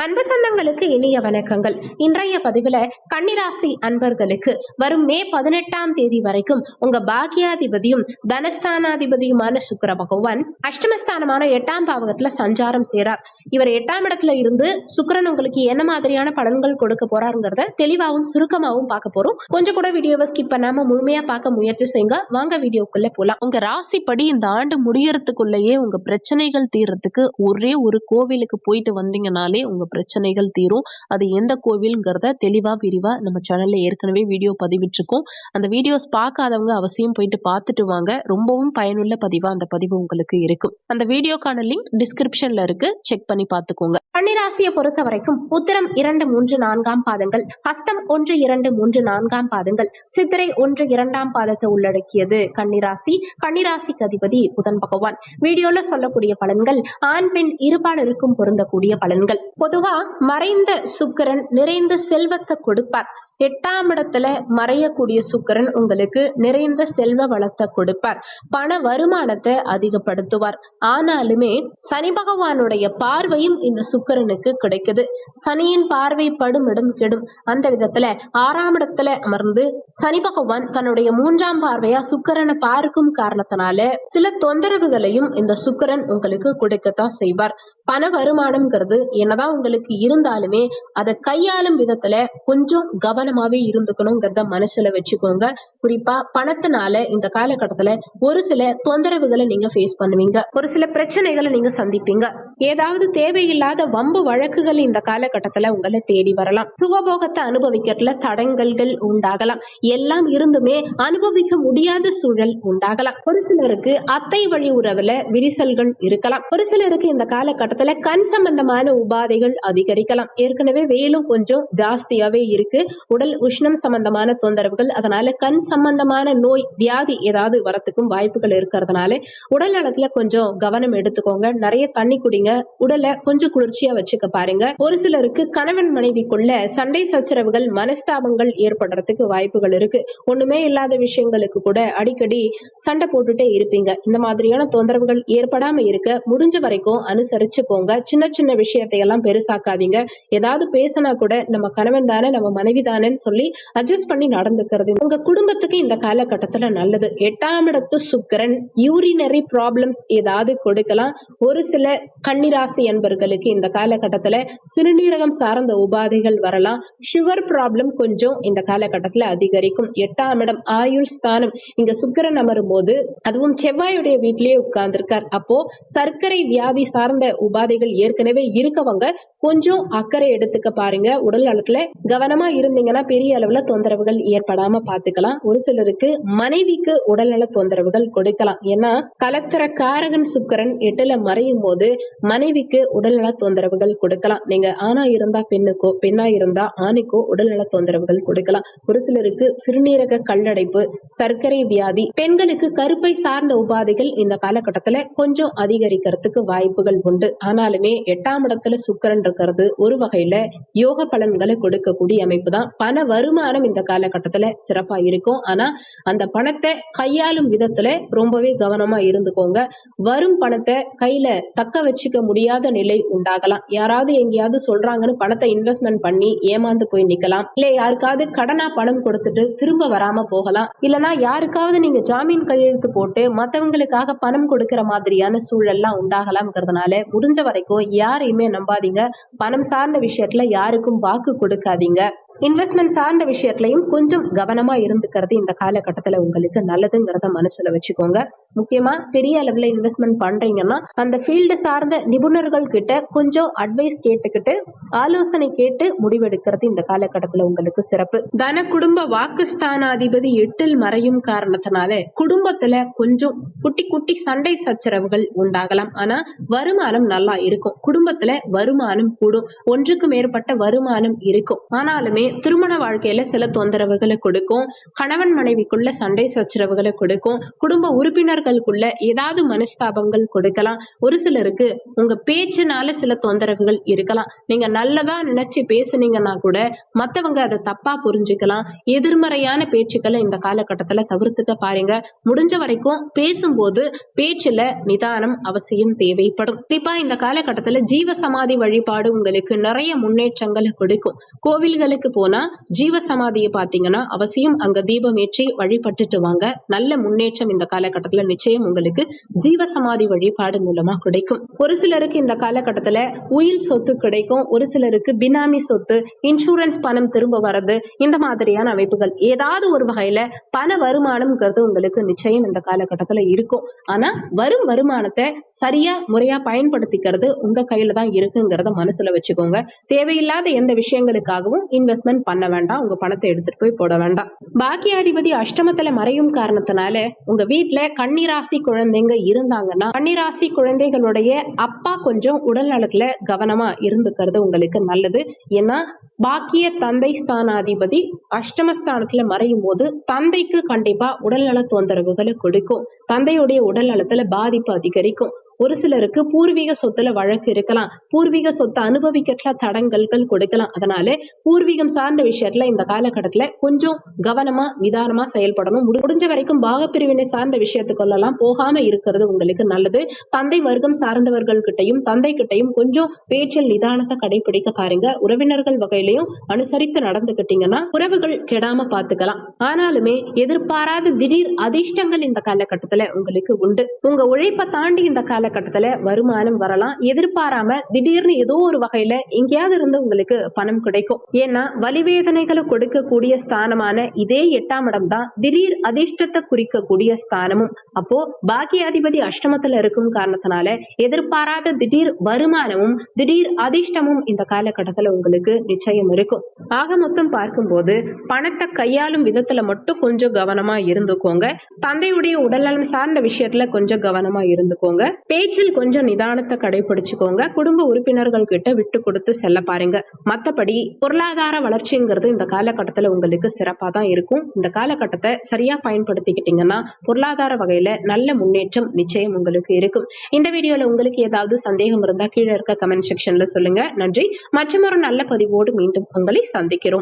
அன்பு சொந்தங்களுக்கு இனிய வணக்கங்கள். இன்றைய பதிவுல கன்னிராசி அன்பர்களுக்கு வரும் மே பதினெட்டாம் தேதி வரைக்கும் உங்க பாக்கியாதிபதியும் தனஸ்தானாதிபதியுமான சுக்கர பகவான் அஷ்டமஸ்தானமான எட்டாம் பாவகத்துல சஞ்சாரம் செய்யறார் இவர் எட்டாம் இடத்துல இருந்து சுக்கரன் உங்களுக்கு என்ன மாதிரியான பலன்கள் கொடுக்க போறாருங்கிறத தெளிவாகவும் சுருக்கமாகவும் பார்க்க போறோம். கொஞ்சம் கூட வீடியோவை ஸ்கிப் பண்ணாம முழுமையா பார்க்க முயற்சி செய்யுங்க. வாங்க வீடியோக்குள்ள போலாம். உங்க ராசிப்படி இந்த ஆண்டு முடியறதுக்குள்ளேயே உங்க பிரச்சனைகள் தீர்றதுக்கு ஒரே ஒரு கோவிலுக்கு போயிட்டு வந்தீங்கனாலே உங்க பிரச்சனைகள் தீரும். அது எந்த கோவிலுங்கிறத தெளிவா விரிவாக நம்ம சேனல்ல ஏற்கனவே வீடியோ பதிவிட்டிருக்கோம். அந்த வீடியோஸ் பார்க்காதவங்க அவசியம் போயிட்டு பார்த்துட்டு வாங்க. ரொம்பவும் பயனுள்ள பதிவா அந்த பதிவு உங்களுக்கு இருக்கும். அந்த வீடியோக்கான லிங்க் டிஸ்கிரிப்ஷன்ல இருக்கு. செக் பண்ணி பார்த்துக்கோங்க. பன்னிராசியை பொறுத்த வரைக்கும் உத்திரம் இரண்டு மூன்று நான்காம் பாதங்கள் ஹஸ்தம் ஒன்று இரண்டு மூன்று நான்காம் பாதங்கள் சித்திரை ஒன்று இரண்டாம் பாதத்தை உள்ளடக்கியது கன்னிராசி. கன்னிராசிக்கு அதிபதி புதன் பகவான். வீடியோல சொல்லக்கூடிய பலன்கள் ஆண் பெண் இருபாலருக்கும் பொருந்தக்கூடிய பலன்கள். பொதுவா மறைந்த சுக்கரன் நிறைந்த செல்வத்தை கொடுப்பார். எட்டாம் இடத்துல மறையக்கூடிய சுக்கிரன் உங்களுக்கு நிறைந்த செல்வ வளத்தை கொடுப்பார். பண வருமானத்தை அதிகப்படுத்துவார். ஆனாலுமே சனி பகவானுடைய பார்வையும் இந்த சுக்கரனுக்கு கிடைக்குது. சனியின் பார்வை படும் இடம் கெடும். அந்த விதத்துல ஆறாம் இடத்துல அமர்ந்து சனி பகவான் தன்னுடைய மூன்றாம் பார்வையா சுக்கரனை பார்க்கும் காரணத்தினால சில தொந்தரவுகளையும் இந்த சுக்கரன் உங்களுக்கு கொடுக்கத்தான் செய்வார். பண வருமானம்ங்கிறது என்னதான் உங்களுக்கு இருந்தாலுமே அதை கையாளும் விதத்துல கொஞ்சம் கவனம் கவனமாவே இருந்துக்கணுங்கிறத மனசுல வச்சுக்கோங்க. குறிப்பா பணத்தினால இந்த காலகட்டத்துல ஒரு சில தொந்தரவுகளை நீங்க ஃபேஸ் பண்ணுவீங்க. ஒரு சில பிரச்சனைகளை நீங்க சந்திப்பீங்க. ஏதாவது தேவையில்லாத வம்பு வழக்குகள் இந்த காலகட்டத்துல உங்களை தேடி வரலாம். சுகபோகத்தை அனுபவிக்கிறதுல தடங்கல்கள் உண்டாகலாம். எல்லாம் இருந்துமே அனுபவிக்க முடியாத சூழல் உண்டாகலாம். ஒரு சிலருக்கு அத்தை வழி உறவுல விரிசல்கள் இருக்கலாம். ஒரு சிலருக்கு இந்த காலகட்டத்துல கண் சம்பந்தமான உபாதைகள் அதிகரிக்கலாம். ஏற்கனவே வெயிலும் கொஞ்சம் ஜாஸ்தியாவே இருக்கு. உடல் உஷ்ணம் சம்பந்தமான தொந்தரவுகள். அதனால கண் சம்பந்தமான நோய் வியாதி ஏதாவது வரத்துக்கும் வாய்ப்புகள் இருக்கிறதுனால உடல் நலத்துல கொஞ்சம் கவனம் எடுத்துக்கோங்க. நிறைய தண்ணி குடிங்க. உடலை கொஞ்சம் குளிர்ச்சியா வச்சுக்க பாருங்க. ஒரு சிலருக்கு கணவன் மனைவிக்குள்ள சண்டை சச்சரவுகள் மனஸ்தாபங்கள் ஏற்படுறதுக்கு வாய்ப்புகள் இருக்கு. ஒண்ணுமே இல்லாத விஷயங்களுக்கு கூட அடிக்கடி சண்டை போட்டுட்டே இருப்பீங்க. இந்த மாதிரியான தொந்தரவுகள் ஏற்படாம இருக்க முடிஞ்ச வரைக்கும் அனுசரிச்சு போங்க. சின்ன சின்ன விஷயத்தையெல்லாம் பெருசாக்காதீங்க. ஏதாவது பேசினா கூட நம்ம கணவன் தானே நம்ம மனைவி தானேன்னு சொல்லி அட்ஜஸ்ட் பண்ணி நடந்துக்கிறது. உங்க குடும்பத்தை குடும்பத்துக்கு இந்த காலகட்டத்துல நல்லது. எட்டாம் இடத்து சுக்கிரன் யூரினரி ப்ராப்ளம்ஸ் ஏதாவது கொடுக்கலாம். ஒரு சில கன்னிராசி என்பர்களுக்கு இந்த காலகட்டத்துல சிறுநீரகம் சார்ந்த உபாதைகள் வரலாம். சுகர் ப்ராப்ளம் கொஞ்சம் இந்த காலகட்டத்தில் அதிகரிக்கும். எட்டாம் இடம் ஆயுள் ஸ்தானம். இங்க சுக்கிரன் அமரும் போது அதுவும் செவ்வாயுடைய வீட்டிலேயே உட்கார்ந்திருக்கார். அப்போ சர்க்கரை வியாதி சார்ந்த உபாதைகள் ஏற்கனவே இருக்கவங்க கொஞ்சம் அக்கறை எடுத்துக்க பாருங்க. உடல் நலத்துல கவனமா இருந்தீங்கன்னா பெரிய அளவுல தொந்தரவுகள் ஏற்படாம பாத்துக்கலாம். ஒரு சிலருக்கு மனைவிக்கு உடல்நல தொந்தரவுகள் கொடுக்கலாம். ஏன்னா கலத்திர காரகன் சுக்கரன் எட்டுல மறையும் போது மனைவிக்கு உடல்நல தொந்தரவுகள் கொடுக்கலாம். நீங்க ஆணா இருந்தா பெண்ணுக்கோ பெண்ணா இருந்தா ஆணுக்கோ உடல்நல தொந்தரவுகள் கொடுக்கலாம். ஒரு சிலருக்கு சிறுநீரக கல்லடைப்பு சர்க்கரை வியாதி பெண்களுக்கு கருப்பை சார்ந்த உபாதைகள் இந்த காலகட்டத்துல கொஞ்சம் அதிகரிக்கிறதுக்கு வாய்ப்புகள் உண்டு. ஆனாலுமே எட்டாம் இடத்துல சுக்கரன் இருக்கிறது ஒரு வகையில யோக பலன்களை கொடுக்கக்கூடிய அமைப்பு தான். பண வருமானம் இந்த காலகட்டத்துல சிறப்பா இருக்கும். ஆனா அந்த பணத்தை கையாளும் விதத்துல ரொம்பவே கவனமா இருந்துக்கோங்க. வரும் பணத்தை கையில தக்க வச்சுக்க முடியாத நிலை உண்டாகலாம். யாராவது எங்கேயாவது சொல்றாங்கன்னு பணத்தை இன்வெஸ்ட்மெண்ட் பண்ணி ஏமாந்து போய் நிக்கலாம். இல்ல யாருக்காவது கடனா பணம் கொடுத்துட்டு திரும்ப வராம போகலாம். இல்லனா யாருக்காவது நீங்க ஜாமீன் கையெழுத்து போட்டு மத்தவங்களுக்காக பணம் கொடுக்கிற மாதிரியான சூழல்லாம் உண்டாகலாம்ங்கிறதுனால முடிஞ்ச வரைக்கும் யாரையுமே நம்பாதீங்க. பணம் சார்ந்த விஷயத்துல யாருக்கும் வாக்கு கொடுக்காதீங்க. இன்வெஸ்ட்மெண்ட் சார்ந்த விஷயத்துலையும் கொஞ்சம் கவனமா இருந்துக்கிறது இந்த காலகட்டத்தில் உங்களுக்கு நல்லதுங்கிறத மனசுல வச்சுக்கோங்க. முக்கியமாக பெரிய அளவுல இன்வெஸ்ட்மெண்ட் பண்றீங்கன்னா அந்த ஃபீல்டு சார்ந்த நிபுணர்கள் கிட்ட கொஞ்சம் அட்வைஸ் கேட்டுக்கிட்டு ஆலோசனை கேட்டு முடிவெடுக்கிறது இந்த காலகட்டத்தில் உங்களுக்கு சிறப்பு. தன குடும்ப வாக்குஸ்தானாதிபதி எட்டில் மறையும் காரணத்தினால குடும்பத்தில் கொஞ்சம் குட்டி குட்டி சண்டை சச்சரவுகள் உண்டாகலாம். ஆனா வருமானம் நல்லா இருக்கும். குடும்பத்துல வருமானம் கூடும். ஒன்றுக்கு மேற்பட்ட வருமானம் இருக்கும். ஆனாலுமே திருமண வாழ்க்கையில சில தொந்தரவுகளை கொடுக்கும். கணவன் மனைவிக்குள்ள சண்டை சச்சரவுகளை கொடுக்கும். குடும்ப உறுப்பினர் நண்பர்களுக்குள்ள ஏதாவது மனஸ்தாபங்கள் கொடுக்கலாம். ஒரு சிலருக்கு உங்க பேச்சுனால சில தொந்தரவுகள் இருக்கலாம். நீங்க நல்லதா நினைச்சு பேசுனீங்கன்னா கூட மத்தவங்க அதை தப்பா புரிஞ்சுக்கலாம். எதிர்மறையான பேச்சுக்களை இந்த காலகட்டத்துல தவிர்த்துக்க பாருங்க. முடிஞ்ச வரைக்கும் பேசும்போது பேச்சுல நிதானம் அவசியம் தேவைப்படும். குறிப்பா இந்த காலகட்டத்துல ஜீவ சமாதி வழிபாடு உங்களுக்கு நிறைய முன்னேற்றங்களை கொடுக்கும். கோவில்களுக்கு போனா ஜீவ சமாதியை பாத்தீங்கன்னா அவசியம் அங்க தீபம் ஏற்றி வழிபட்டுட்டு வாங்க. நல்ல முன்னேற்றம் இந்த காலகட்டத்துல நிச்சயம் உங்களுக்கு ஜீவசமாதி வழிபாடு மூலமா கிடைக்கும். ஒரு சிலருக்கு இந்த காலகட்டத்துல உயில் சொத்து கிடைக்கும் ஒரு சிலருக்கு பினாமி சொத்து இன்சூரன்ஸ் பணம் திரும்ப வர்றது இந்த மாதிரியான அமைப்புகள். ஏதாவது ஒரு வகையில பண வருமானம்ங்கிறது உங்களுக்கு நிச்சயம் இந்த காலகட்டத்துல இருக்கும். ஆனா வரும் வருமானத்தை சரியா முறையா பயன்படுத்திக்கிறது உங்க கையில தான் இருக்குங்கிறத மனசுல வச்சுக்கோங்க. தேவையில்லாத எந்த விஷயங்களுக்காகவும் இன்வெஸ்ட்மெண்ட் பண்ண வேண்டாம். உங்க பணத்தை எடுத்துட்டு போய் போட வேண்டாம். பாக்கியாதிபதி அஷ்டமத்துல மறையும் காரணத்தினால உங்க வீட்டுல கண்ணி கன்னிராசி குழந்தைங்க இருந்தாங்கன்னா கன்னிராசி குழந்தைகளுடைய அப்பா கொஞ்சம் உடல் நலத்துல கவனமா இருந்துக்கிறது உங்களுக்கு நல்லது. ஏன்னா பாக்கிய தந்தை ஸ்தானாதிபதி அஷ்டமஸ்தானத்துல மறையும் போது தந்தைக்கு கண்டிப்பா உடல்நல தொந்தரவுகளை கொடுக்கும். தந்தையுடைய உடல் நலத்துல பாதிப்பு அதிகரிக்கும். ஒரு சிலருக்கு பூர்வீக சொத்துல வழக்கு இருக்கலாம். பூர்வீக சொத்தை அனுபவிக்கல தடங்கல்கள் கொடுக்கலாம். அதனால பூர்வீகம் சார்ந்த விஷயத்துல இந்த காலகட்டத்துல கொஞ்சம் கவனமா நிதானமா செயல்படணும். முடிஞ்ச வரைக்கும் பாகப்பிரிவினை சார்ந்த விஷயத்துக்குள்ளெல்லாம் போகாம இருக்கிறது உங்களுக்கு நல்லது. தந்தை வர்க்கம் சார்ந்தவர்கள் கிட்டையும் தந்தை கிட்டையும் கொஞ்சம் பேச்சில் நிதானத்தை கடைபிடிக்க பாருங்க. உறவினர்கள் வகையிலையும் அனுசரித்து நடந்துகிட்டீங்கன்னா உறவுகள் கெடாம பாத்துக்கலாம். ஆனாலுமே எதிர்பாராத திடீர் அதிர்ஷ்டங்கள் இந்த காலகட்டத்துல உங்களுக்கு உண்டு. உங்க உழைப்பை தாண்டி இந்த காலகட்டத்தில் வருமானம் வரலாம். எதிர்பாராம திடீர்னு ஏதோ ஒரு வகையில எங்கேயாவது இருந்து உங்களுக்கு பணம் கிடைக்கும். ஏன்னா வலிவேதனைகளை கொடுக்கக்கூடிய ஸ்தானமான இதே எட்டாம் இடம் தான் திடீர் அதிர்ஷ்டத்தை குறிக்கக்கூடிய ஸ்தானமும். அப்போ பாக்கியாதிபதி அஷ்டமத்துல இருக்கும் காரணத்தினால எதிர்பாராத திடீர் வருமானமும் திடீர் அதிர்ஷ்டமும் இந்த காலகட்டத்துல உங்களுக்கு நிச்சயம் இருக்கும். ஆக மொத்தம் பார்க்கும்போது பணத்தை கையாளும் விதத்துல மட்டும் கொஞ்சம் கவனமா இருந்துக்கோங்க. தந்தையுடைய உடல்நலம் சார்ந்த விஷயத்துல கொஞ்சம் கவனமா இருந்துக்கோங்க. பேச்சில் கொஞ்சம் நிதானத்தை கடைபிடிச்சுக்கோங்க. குடும்ப உறுப்பினர்கள் கிட்ட விட்டு கொடுத்து செல்ல பாருங்க. மற்றபடி பொருளாதார வளர்ச்சிங்கிறது இந்த காலகட்டத்தில் உங்களுக்கு சிறப்பாக தான் இருக்கும். இந்த காலகட்டத்தை சரியா பயன்படுத்திக்கிட்டீங்கன்னா பொருளாதார வகையில நல்ல முன்னேற்றம் நிச்சயம் உங்களுக்கு இருக்கும். இந்த வீடியோல உங்களுக்கு ஏதாவது சந்தேகம் இருந்தா கீழே இருக்க கமெண்ட் செக்ஷன்ல சொல்லுங்க. நன்றி. மற்றொரு நல்ல பதிவோடு மீண்டும் உங்களை சந்திக்கிறோம்.